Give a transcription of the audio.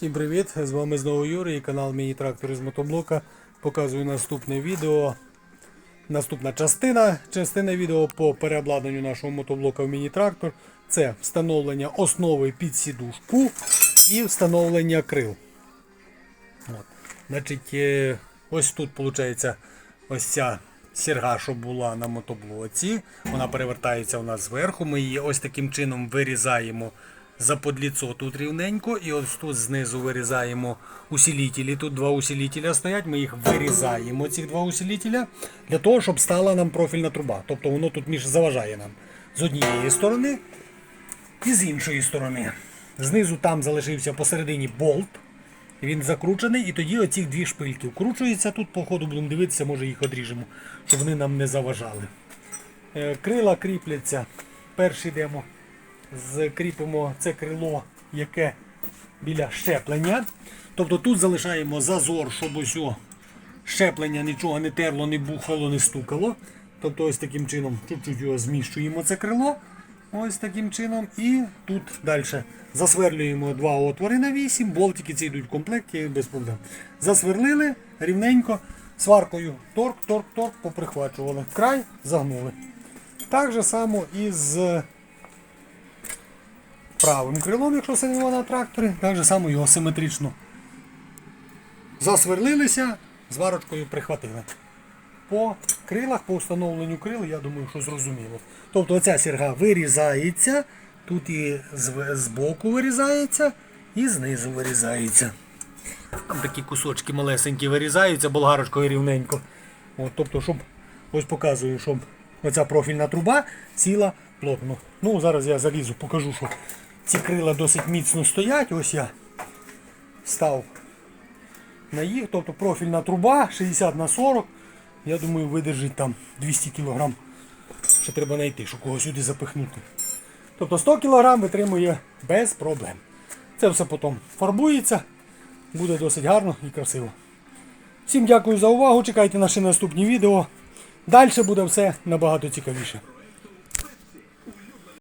Всім привіт! З вами знову Юрій, і канал Міні Трактор із мотоблока. Показую наступне відео. Наступна частина частина відео по переобладнанню нашого мотоблока в міні-трактор. Це встановлення основи під сідушку і встановлення крил. От. Значить, е, ось тут виходить ось ця сірга, що була на мотоблоці. Вона перевертається у нас зверху. Ми її ось таким чином вирізаємо за подліцо тут рівненько. І ось тут знизу вирізаємо усилителі. Тут два усилителя стоять. Ми їх вирізаємо, ці два усилителя, для того, щоб стала нам профільна труба. Тобто воно тут між заважає нам з однієї сторони і з іншої сторони. Знизу там залишився посередині болт. Він закручений, і тоді оці дві шпильки вкручуються. Тут, по ходу, будемо дивитися, може їх одріжемо, щоб вони нам не заважали. Е, Крила кріпляться. Перший йдемо. Закріпимо це крило, яке біля щеплення. Тобто тут залишаємо зазор, щоб ось о щеплення нічого не терло, не бухало, не стукало. Тобто ось таким чином чуть-чуть його зміщуємо це крило. Ось таким чином. І тут далі засверлюємо два отвори на 8, болтики ці йдуть в комплекті без проблем. Засверлили рівненько, сваркою торк, торк, торк, поприхвачували. Край загнули. Так же само і з правим крилом, якщо сидимо на тракторі, так же само його симетрично засверлилися, зварочкою прихватили. По крилах, по встановленню крил, я думаю, що зрозуміло. Тобто оця сірга вирізається, тут і з, боку вирізається, і знизу вирізається. Там такі кусочки малесенькі вирізаються болгарочкою рівненько. От, тобто, щоб ось показую, щоб оця профільна труба ціла плотно. Ну, зараз я залізу, покажу, що ці крила досить міцно стоять. Ось я став на їх, тобто профільна труба 60 на 40. Я думаю, видержить там 200 кг. Ще треба знайти, щоб когось сюди запихнути. Тобто 100 кг витримує без проблем. Це все потім фарбується, буде досить гарно і красиво. Всім дякую за увагу. Чекайте наші наступні відео. Далі буде все набагато цікавіше.